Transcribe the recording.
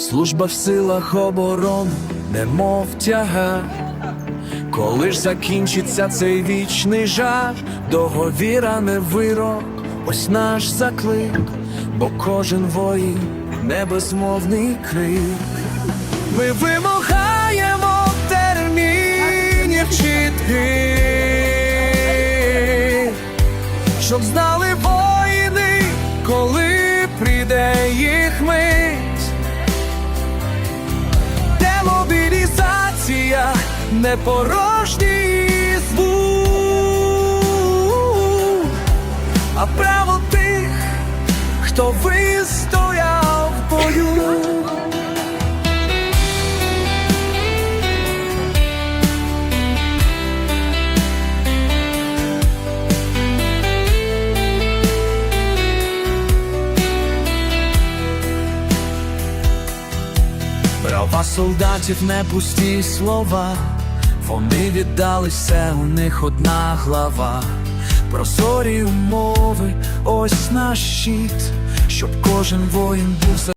Служба в силах оборони, немов тяга. Коли ж закінчиться цей вічний жах, договіра не вирок, ось наш заклик, бо кожен воїн небезмовний крик. Ми вимагаємо термінів чітких, щоб знали воїни, коли прийде їх мить. Не порожній звук, а право тих, хто вистояв в бою. Права солдатів не пусті слова, вони віддали все, у них одна глава. Прозорі умови, ось наш щит, щоб кожен воїн був за.